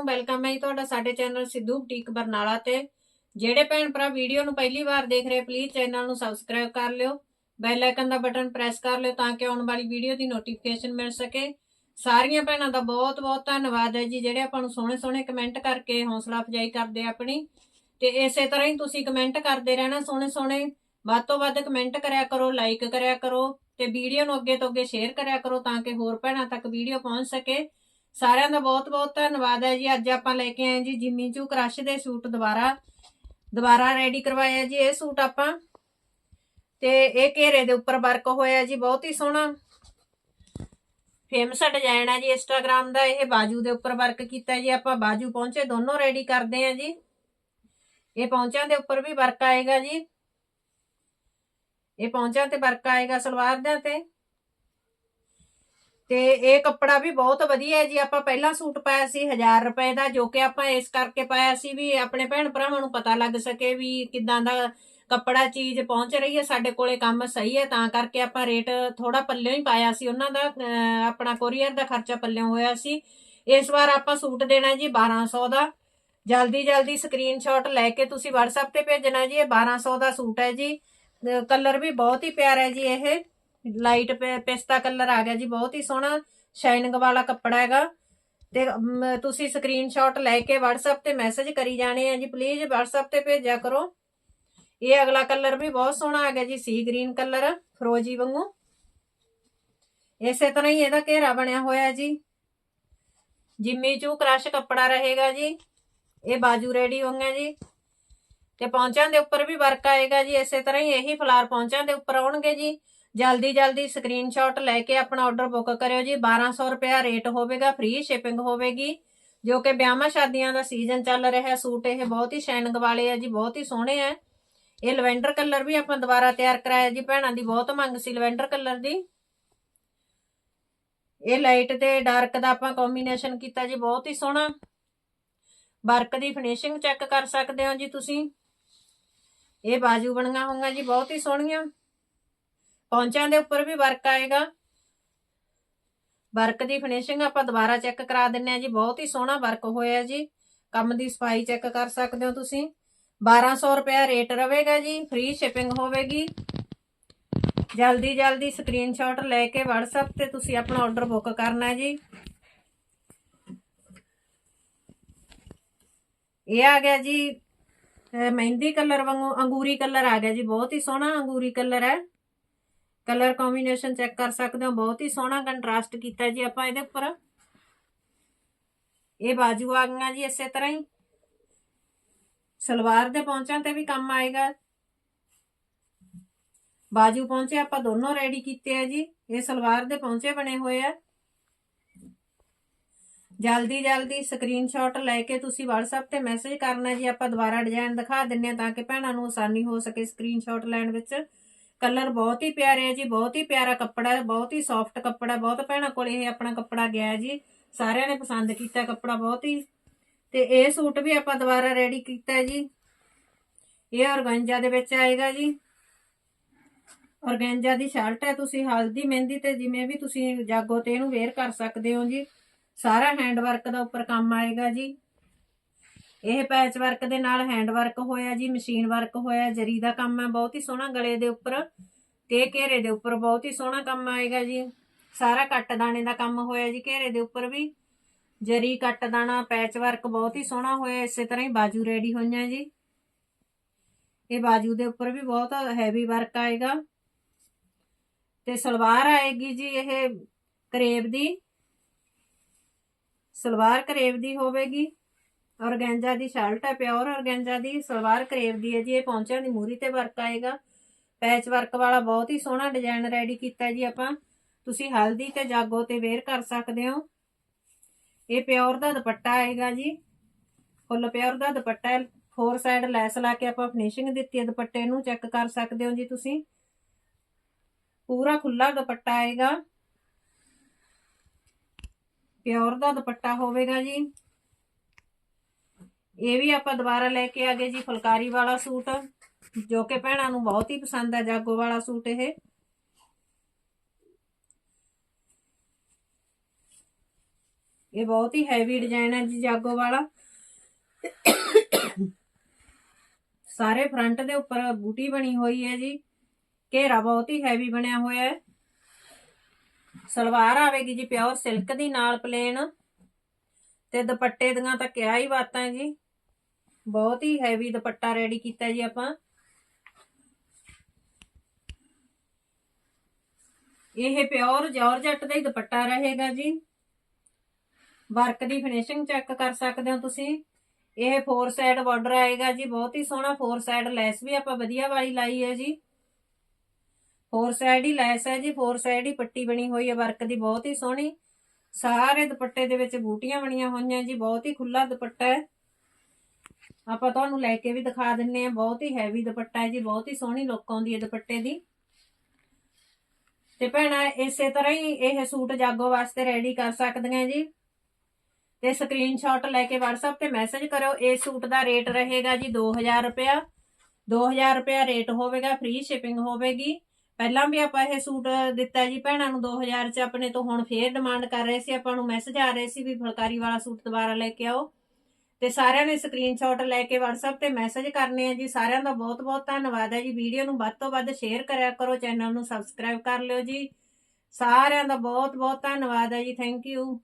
ਨੂੰ ਵੈਲਕਮ ਹੈ ਜੀ ਤੁਹਾਡਾ ਸਾਡੇ ਚੈਨਲ ਸਿੱਧੂ ਬੁਟੀਕ ਬਰਨਾਲਾ ਤੇ। ਜਿਹੜੇ ਭੈਣ ਭਰਾ ਵੀਡੀਓ ਨੂੰ ਪਹਿਲੀ ਵਾਰ ਦੇਖ ਰਹੇ ਪਲੀਜ਼ ਚੈਨਲ ਨੂੰ ਸਬਸਕ੍ਰਾਈਬ ਕਰ ਲਿਓ। ਬੈਲ ਆਈਕਨ ਦਾ ਬਟਨ ਪ੍ਰੈਸ ਕਰ ਲਿਓ ਤਾਂ ਕਿ ਆਉਣ ਵਾਲੀ ਵੀਡੀਓ ਦੀ ਨੋਟੀਫਿਕੇਸ਼ਨ ਮਿਲ ਸਕੇ। ਸਾਰੀਆਂ ਭੈਣਾਂ ਦਾ ਬਹੁਤ ਬਹੁਤ ਧੰਨਵਾਦ ਹੈ ਜੀ, ਜਿਹੜੇ ਆਪਾਂ ਨੂੰ ਸੋਹਣੇ ਸੋਹਣੇ ਕਮੈਂਟ ਕਰਕੇ ਹੌਸਲਾ ਅਫਜਾਈ ਕਰਦੇ ਆਪਣੀ। ਤੇ ਇਸੇ ਤਰ੍ਹਾਂ ਹੀ ਤੁਸੀਂ ਕਮੈਂਟ ਕਰਦੇ ਰਹਿਣਾ ਸੋਹਣੇ ਸੋਹਣੇ ਵੱਧ ਤੋਂ ਵੱਧ ਕਮੈਂਟ ਕਰਿਆ ਕਰੋ ਲਾਈਕ ਕਰਿਆ ਕਰੋ ਤੇ ਵੀਡੀਓ ਨੂੰ ਅੱਗੇ ਤੋਂ ਅੱਗੇ ਸ਼ੇਅਰ ਕਰਿਆ ਕਰੋ ਤਾਂ ਕਿ ਹੋਰ ਭੈਣਾਂ ਤੱਕ ਵੀਡੀਓ ਪਹੁੰਚ ਸਕੇ। ਸਾਰਿਆਂ ਦਾ ਬਹੁਤ ਬਹੁਤ ਧੰਨਵਾਦ ਹੈ ਜੀ। ਅੱਜ ਆਪਾਂ ਲੈ ਕੇ ਆਏ ਜੀ ਜਿੰਮੀ ਚੂ ਕ੍ਰਸ਼ ਦੇ ਸੂਟ ਦੁਬਾਰਾ। ਦੁਬਾਰਾ ਰੈਡੀ ਕਰਵਾਇਆ ਜੀ ਇਹ ਸੂਟ ਆਪਾਂ। ਤੇ ਇਹ ਘੇਰੇ ਦੇ ਉੱਪਰ ਵਰਕ ਹੋਇਆ ਜੀ, ਬਹੁਤ ਹੀ ਸੋਹਣਾ। ਫੇਮਸ ਡਿਜ਼ਾਈਨ ਹੈ ਜੀ ਇੰਸਟਾਗ੍ਰam ਦਾ ਇਹ ਬਾਜੂ ਦੇ ਉੱਪਰ ਵਰਕ ਕੀਤਾ ਜੀ। ਆਪਾਂ ਬਾਜੂ ਪਹੁੰਚੇ, ਦੋਨੋਂ ਰੈਡੀ ਕਰਦੇ ਆ ਜੀ। ਇਹ ਪਹੁੰਚਾਂ ਦੇ ਉੱਪਰ ਵੀ ਵਰਕ ਆਏਗਾ ਜੀ। ਇਹ ਪਹੁੰਚਾਂ ਤੇ ਵਰਕ ਆਏਗਾ ਸਲਵਾਰ ਦਾ ਤੇ ਤੇ ਇਹ ਕੱਪੜਾ ਵੀ ਬਹੁਤ ਵਧੀਆ ਹੈ ਜੀ। ਆਪਾਂ ਪਹਿਲਾਂ ਸੂਟ ਪਾਇਆ ਸੀ 1000 ਰੁਪਏ ਦਾ, ਜੋ ਕਿ ਆਪਾਂ ਇਸ ਕਰਕੇ ਪਾਇਆ ਸੀ ਵੀ ਆਪਣੇ ਭੈਣ ਭਰਾਵਾਂ ਨੂੰ ਪਤਾ ਲੱਗ ਸਕੇ ਵੀ ਕਿਦਾਂ ਦਾ ਕੱਪੜਾ ਚੀਜ਼ ਪਹੁੰਚ ਰਹੀ ਹੈ, ਸਾਡੇ ਕੋਲੇ ਕੰਮ ਸਹੀ ਹੈ। ਤਾਂ ਕਰਕੇ ਆਪਾਂ ਰੇਟ ਥੋੜਾ ਪੱਲਿਓਂ ਹੀ ਪਾਇਆ ਸੀ। ਉਹਨਾਂ ਦਾ ਆਪਣਾ ਕੋਰੀਅਰ ਦਾ ਖਰਚਾ ਪੱਲਿਓਂ ਹੋਇਆ ਸੀ। ਇਸ ਵਾਰ ਆਪਾਂ ਸੂਟ ਦੇਣਾ ਜੀ 1200 ਦਾ। ਜਲਦੀ ਜਲਦੀ ਸਕਰੀਨਸ਼ਾਟ ਲੈ ਕੇ ਤੁਸੀਂ WhatsApp ਤੇ ਭੇਜਣਾ ਜੀ। ਇਹ 1200 ਦਾ ਸੂਟ ਹੈ ਜੀ। ਕਲਰ ਵੀ ਬਹੁਤ ਹੀ ਪਿਆਰਾ ਹੈ ਜੀ ਇਹ। ਲਾਈਟ ਪਿਸਤਾ ਕਲਰ ਆ ਗਿਆ ਜੀ ਬਹੁਤ ਹੀ ਸੋਹਣਾ ਸ਼ਾਈਨਿੰਗ ਵਾਲਾ ਕੱਪੜਾ ਹੈਗਾ। ਤੇ ਅਮ, ਤੁਸੀਂ ਸਕਰੀਨਸ਼ਾਟ ਲੈ ਕੇ WhatsApp ਤੇ ਮੈਸੇਜ ਕਰੀ ਜਾਣੇ ਆ ਜੀ ਪਲੀਜ਼ WhatsApp ਤੇ ਭੇਜਿਆ ਕਰੋ। ਇਹ ਅਗਲਾ ਕਲਰ ਵੀ ਬਹੁਤ ਸੋਹਣਾ ਆ ਗਿਆ ਜੀ ਸੀ ਗ੍ਰੀਨ ਕਲਰ ਫਰੋਜੀ ਵਾਂਗੂ। ਇਸੇ ਤਰ੍ਹਾਂ ਹੀ ਇਹਦਾ ਘੇਰਾ ਬਣਿਆ ਹੋਇਆ ਜੀ। ਜਿੰਮੀ ਚੂ ਕ੍ਰਸ਼ ਕੱਪੜਾ ਰਹੇਗਾ ਜੀ ਇਹ ਬਾਜੂ ਰੈਡੀ ਹੋਣਗੇ ਜੀ। ਤੇ ਪੌਂਚਾਂ ਦੇ ਉੱਪਰ ਵੀ ਵਰਕ ਆਏਗਾ ਜੀ ਇਸੇ ਤਰ੍ਹਾਂ ਹੀ ਇਹੀ ਫਲਾਰ ਪੌਂਚਾਂ ਦੇ ਉੱਪਰ ਆਉਣਗੇ ਜੀ। ਜਲਦੀ ਜਲਦੀ ਸਕਰੀਨਸ਼ਾਟ ਲੈ ਕੇ ਆਪਣਾ ਆਰਡਰ ਬੁੱਕ ਕਰਿਓ ਜੀ। 1200 ਰੁਪਿਆ ਰੇਟ ਹੋਵੇਗਾ ਫ੍ਰੀ ਸ਼ਿਪਿੰਗ ਹੋਵੇਗੀ, ਜੋ ਕਿ ਵਿਆਹਾਂ ਸ਼ਾਦੀਆਂ ਦਾ ਸੀਜ਼ਨ ਚੱਲ ਰਿਹਾ। ਸੂਟ ਇਹ ਬਹੁਤ ਹੀ ਸ਼ਾਈਨਿੰਗ ਵਾਲੇ ਆ ਜੀ, ਬਹੁਤ ਹੀ ਸੋਹਣੇ ਆ। ਇਹ ਲਵੈਂਡਰ ਕਲਰ ਵੀ ਆਪਾਂ ਦੁਬਾਰਾ ਤਿਆਰ ਕਰਾਇਆ ਜੀ। ਭੈਣਾਂ ਦੀ ਬਹੁਤ ਮੰਗ ਸੀ ਲਵੈਂਡਰ ਕਲਰ ਦੀ। ਇਹ ਲਾਈਟ ਤੇ ਡਾਰਕ ਦਾ ਆਪਾਂ ਕੰਬੀਨੇਸ਼ਨ ਕੀਤਾ ਜੀ, ਬਹੁਤ ਹੀ ਸੋਹਣਾ। ਵਰਕ ਦੀ ਫਿਨਿਸ਼ਿੰਗ ਚੈੱਕ ਕਰ ਸਕਦੇ ਹੋ ਜੀ ਤੁਸੀਂ। ਇਹ ਬਾਜੂ ਬਣੀਆਂ ਹੋਈਆਂ ਜੀ, ਬਹੁਤ ਹੀ ਸੋਹਣੀਆਂ। ਪੌਂਚਾਂ ਦੇ ਉੱਪਰ ਵੀ ਵਰਕ ਆਏਗਾ। ਵਰਕ ਦੀ ਫਿਨਿਸ਼ਿੰਗ ਆਪਾਂ ਦੁਬਾਰਾ ਚੈੱਕ ਕਰਾ ਦਿੰਨੇ ਆ ਜੀ। ਬਹੁਤ ਹੀ ਸੋਹਣਾ ਵਰਕ ਹੋਇਆ ਜੀ। ਕੰਮ ਦੀ ਸਫ਼ਾਈ ਚੈੱਕ ਕਰ ਸਕਦੇ ਹੋ ਤੁਸੀਂ। 1200 ਰੁਪਿਆ ਰੇਟ ਰਵੇਗਾ ਜੀ। ਫ੍ਰੀ ਸ਼ਿਪਿੰਗ ਹੋਵੇਗੀ। ਜਲਦੀ ਜਲਦੀ ਸਕਰੀਨਸ਼ਾਟ ਲੈ ਕੇ WhatsApp ਤੇ ਤੁਸੀਂ ਆਪਣਾ ਆਰਡਰ ਬੁੱਕ ਕਰਨਾ ਜੀ। ਇਹ ਆ ਗਿਆ ਜੀ ਮਹਿੰਦੀ ਕਲਰ ਵਾਂਗੂ, ਅੰਗੂਰੀ ਕਲਰ ਆ ਗਿਆ ਜੀ। ਬਹੁਤ ਹੀ ਸੋਹਣਾ ਅੰਗੂਰੀ ਕਲਰ ਹੈ। ਕਲਰ ਕੰਬੀਨੇਸ਼ਨ ਚੈੱਕ ਕਰ ਸਕਦੇ ਹੋ। ਬਹੁਤ ਹੀ ਸੋਹਣਾ ਕੰਟਰਾਸਟ ਕੀਤਾ ਜੀ ਆਪਾਂ ਇਹਦੇ ਉੱਪਰ। ਇਹ ਬਾਜੂ ਆ ਗਈਆਂ ਜੀ ਇਸੇ ਤਰ੍ਹਾਂ ਹੀ। ਸਲਵਾਰ ਦੇ ਪੌਂਚਾਂ ਤੇ ਵੀ ਕੰਮ ਆਏਗਾ। ਬਾਜੂ ਪਹੁੰਚੇ ਆਪਾਂ ਦੋਨੋਂ ਰੈਡੀ ਕੀਤੇ ਆ ਜੀ। ਇਹ ਸਲਵਾਰ ਦੇ ਪਹੁੰਚੇ ਬਣੇ ਹੋਏ ਆ। ਜਲਦੀ ਜਲਦੀ ਸਕਰੀਨਸ਼ਾਟ ਲੈ ਕੇ ਤੁਸੀਂ WhatsApp ਤੇ ਮੈਸੇਜ ਕਰਨਾ ਜੀ। ਆਪਾਂ ਦੁਬਾਰਾ ਡਿਜ਼ਾਈਨ ਦਿਖਾ ਦਿੰਨੇ ਆ ਤਾਂ ਕਿ ਭੈਣਾਂ ਨੂੰ ਆਸਾਨੀ ਹੋ ਸਕੇ ਸਕਰੀਨਸ਼ਾਟ ਲੈਣ ਵਿੱਚ। ਕਲਰ ਬਹੁਤ ਹੀ ਪਿਆਰੇ ਹੈ ਜੀ, ਬਹੁਤ ਹੀ ਪਿਆਰਾ ਕੱਪੜਾ ਹੈ ਬਹੁਤ ਹੀ ਸੌਫਟ ਕੱਪੜਾ, ਬਹੁਤ ਭੈਣਾਂ ਕੋਲ ਇਹ ਆਪਣਾ ਕੱਪੜਾ ਗਿਆ ਜੀ। ਸਾਰਿਆਂ ਨੇ ਪਸੰਦ ਕੀਤਾ ਕੱਪੜਾ ਬਹੁਤ ਹੀ। ਤੇ ਇਹ ਸੂਟ ਵੀ ਆਪਾਂ ਦੁਬਾਰਾ ਰੈਡੀ ਕੀਤਾ ਜੀ। ਇਹ ਔਰਗੰਜਾ ਦੇ ਵਿੱਚ ਆਏਗਾ ਜੀ। ਔਰਗੈਂਜਾ ਦੀ ਸ਼ਰਟ ਹੈ, ਤੁਸੀਂ ਹਲਦੀ, ਮਹਿੰਦੀ ਤੇ ਜਿਵੇਂ ਵੀ ਤੁਸੀਂ ਜਾਗੋ ਤੇ ਇਹਨੂੰ ਵੇਅਰ ਕਰ ਸਕਦੇ ਹੋ ਜੀ। ਸਾਰਾ ਹੈਂਡ ਵਰਕ ਦਾ ਉੱਪਰ ਕੰਮ ਆਏਗਾ ਜੀ। ਇਹ ਪੈਚ ਵਰਕ ਦੇ ਨਾਲ ਹੈਂਡ ਵਰਕ ਹੋਇਆ ਜੀ ਮਸ਼ੀਨ ਵਰਕ ਹੋਇਆ, ਜਰੀ ਦਾ ਕੰਮ ਹੈ, ਬਹੁਤ ਹੀ ਸੋਹਣਾ ਗਲੇ ਦੇ ਉੱਪਰ ਤੇ ਘੇਰੇ ਦੇ ਉੱਪਰ ਬਹੁਤ ਹੀ ਸੋਹਣਾ ਕੰਮ ਆਏਗਾ ਜੀ। ਸਾਰਾ ਕੱਟ ਦਾਣੇ ਦਾ ਕੰਮ ਹੋਇਆ ਜੀ, ਘੇਰੇ ਦੇ ਉੱਪਰ ਵੀ। ਜਰੀ, ਕੱਟ ਦਾਣਾ ਪੈਚ ਵਰਕ ਬਹੁਤ ਹੀ ਸੋਹਣਾ ਹੋਇਆ, ਇਸੇ ਤਰ੍ਹਾਂ ਹੀ ਬਾਜੂ ਰੈਡੀ ਹੋਈਆਂ ਜੀ। ਇਹ ਬਾਜੂ ਦੇ ਉੱਪਰ ਵੀ ਬਹੁਤ ਹੈਵੀ ਵਰਕ ਆਏਗਾ। ਤੇ ਸਲਵਾਰ ਆਏਗੀ ਜੀ ਇਹ ਕਰੇਬ ਦੀ। ਸਲਵਾਰ ਕਰੇਬ ਦੀ ਹੋਵੇਗੀ। ਔਰਗੈਂਜਾ ਦੀ ਸ਼ਰਟ ਹੈ, ਪਿਓਰ ਔਰਗੈਂਜਾ ਦੀ ਸਲਵਾਰ ਕਰੇਬ ਦੀ ਹੈ ਜੀ, ਇਹ ਪੌਂਚਿਆਂ ਦੀ ਮੂਰੀ ਤੇ ਵਰਕ ਆਏਗਾ। ਪੈਚ ਵਰਕ ਵਾਲਾ ਬਹੁਤ ਹੀ ਸੋਹਣਾ ਡਿਜ਼ਾਈਨ ਰੈਡੀ ਕੀਤਾ ਜੀ ਆਪਾਂ। ਤੁਸੀਂ ਹਲਦੀ ਤੇ ਜਾਗੋ ਤੇ ਵੇਅਰ ਕਰ ਸਕਦੇ ਹੋ। ਇਹ ਪਿਓਰ ਦਾ ਦੁਪੱਟਾ ਆਏਗਾ ਜੀ। ਫੁੱਲ ਪਿਓਰ ਦਾ ਦੁਪੱਟਾ ਹੈ। ਫੋਰ ਸਾਈਡ ਲੈਸ ਲਾ ਕੇ ਆਪਾਂ ਫਿਨਿਸ਼ਿੰਗ ਦਿੱਤੀ ਹੈ ਦੁਪੱਟੇ ਨੂੰ ਚੈੱਕ ਕਰ ਸਕਦੇ ਹੋ ਜੀ ਤੁਸੀਂ। ਪੂਰਾ ਖੁੱਲਾ ਦੁਪੱਟਾ ਆਏਗਾ। ਪਿਓਰ ਦਾ ਦੁਪੱਟਾ ਹੋਵੇਗਾ ਜੀ। ਇਹ ਵੀ ਆਪਾਂ ਦੁਬਾਰਾ ਲੈ ਕੇ ਆ ਗਏ ਜੀ ਫੁਲਕਾਰੀ ਵਾਲਾ ਸੂਟ, ਜੋ ਕਿ ਭੈਣਾਂ ਨੂੰ ਬਹੁਤ ਹੀ ਪਸੰਦ ਹੈ ਜਾਗੋ ਵਾਲਾ ਸੂਟ ਇਹ। ਇਹ ਬਹੁਤ ਹੀ ਹੈਵੀ ਡਿਜ਼ਾਈਨ ਹੈ ਜੀ ਜਾਗੋ ਵਾਲਾ। ਸਾਰੇ ਫਰੰਟ ਦੇ ਉੱਪਰ ਬੂਟੀ ਬਣੀ ਹੋਈ ਹੈ ਜੀ। ਘੇਰਾ ਬਹੁਤ ਹੀ ਹੈਵੀ ਬਣਿਆ ਹੋਇਆ ਹੈ। ਸਲਵਾਰ ਆਵੇਗੀ ਜੀ ਪਿਓਰ ਸਿਲਕ ਦੀ ਨਾਲ ਪਲੇਨ ਤੇ ਦੁਪੱਟੇ ਦੀਆਂ ਤਾਂ ਕਿਆ ਹੀ ਬਾਤਾਂ ਜੀ। ਬਹੁਤ ਹੀ ਹੈਵੀ ਦੁਪੱਟਾ ਰੈਡੀ ਕੀਤਾ ਜੀ ਆਪਾਂ। ਇਹ ਪਿਓਰ ਜਾਰਜਟ ਦਾ ਹੀ ਦੁਪੱਟਾ ਰਹੇਗਾ ਜੀ। ਵਰਕ ਦੀ ਫਿਨਿਸ਼ਿੰਗ ਚੈੱਕ ਕਰ ਸਕਦੇ ਹੋ ਤੁਸੀਂ। ਇਹ ਫੋਰ ਸਾਈਡ ਬਾਰਡਰ ਆਏਗਾ ਜੀ, ਬਹੁਤ ਹੀ ਸੋਹਣਾ ਫੋਰ ਸਾਈਡ ਲੈਸ ਵੀ ਆਪਾਂ ਵਧੀਆ ਵਾਲੀ ਲਾਈ ਹੈ ਜੀ। ਫੋਰ ਸਾਈਡ ਹੀ ਲੈਸ ਹੈ ਜੀ ਫੋਰ ਸਾਈਡ ਹੀ ਪੱਟੀ ਬਣੀ ਹੋਈ ਹੈ ਵਰਕ ਦੀ, ਬਹੁਤ ਹੀ ਸੋਹਣੀ। ਸਾਰੇ ਦੁਪੱਟੇ ਦੇ ਵਿੱਚ ਬੂਟੀਆਂ ਬਣੀਆਂ ਹੋਈਆਂ ਜੀ, ਬਹੁਤ ਹੀ ਖੁੱਲਾ ਦੁਪੱਟਾ ਹੈ। ਆਪਾਂ ਤੁਹਾਨੂੰ ਲੈ ਕੇ ਵੀ ਦਿਖਾ ਦਿੰਨੇ ਆ, ਬਹੁਤ ਹੀ ਹੈਵੀ ਦੁਪੱਟਾ ਹੈ ਜੀ, ਬਹੁਤ ਹੀ ਸੋਹਣੀ ਲੁੱਕ ਆਉਂਦੀ ਹੈ ਦੁਪੱਟੇ ਦੀ। ਤੇ ਭੈਣਾਂ, ਇਸੇ ਤਰ੍ਹਾਂ ਹੀ ਇਹ ਸੂਟ ਜਾਗੋ ਵਾਸਤੇ ਰੈਡੀ ਕਰ ਸਕਦੀਆਂ ਜੀ। ਤੇ ਸਕਰੀਨਸ਼ਾਟ ਲੈ ਕੇ WhatsApp ਤੇ ਮੈਸੇਜ ਕਰਿਓ ਇਸ ਸੂਟ ਦਾ ਰੇਟ ਰਹੇਗਾ ਜੀ 2000 ਰੁਪਇਆ। 2000 ਰੁਪਇਆ ਰੇਟ ਹੋਵੇਗਾ ਫ੍ਰੀ ਸ਼ਿਪਿੰਗ ਹੋਵੇਗੀ। ਪਹਿਲਾਂ ਵੀ ਆਪਾਂ ਇਹ ਸੂਟ ਦਿੱਤਾ ਜੀ ਭੈਣਾਂ ਨੂੰ 2000 ਚ, ਆਪਣੇ ਤੋਂ ਹੁਣ ਫੇਰ ਡਿਮਾਂਡ ਕਰ ਰਹੇ ਸੀ, ਆਪਾਂ ਨੂੰ ਮੈਸੇਜ ਆ ਰਹੇ ਸੀ ਵੀ ਫੁਲਕਾਰੀ ਵਾਲਾ ਸੂਟ ਦੁਬਾਰਾ ਲੈ ਕੇ ਆਓ। ਤੇ ਸਾਰਿਆਂ ਨੇ ਸਕਰੀਨਸ਼ਾਟ ਲੈ ਕੇ WhatsApp ਤੇ ਮੈਸੇਜ ਕਰਨੇ ਆ ਜੀ। ਸਾਰਿਆਂ ਦਾ ਬਹੁਤ ਬਹੁਤ ਧੰਨਵਾਦ ਹੈ ਜੀ। ਵੀਡੀਓ ਨੂੰ ਵੱਧ ਤੋਂ ਵੱਧ ਸ਼ੇਅਰ ਕਰਿਆ ਕਰੋ ਚੈਨਲ ਨੂੰ ਸਬਸਕ੍ਰਾਈਬ ਕਰ ਲਿਓ ਜੀ। ਸਾਰਿਆਂ ਦਾ ਬਹੁਤ ਬਹੁਤ ਧੰਨਵਾਦ ਹੈ ਜੀ। Thank you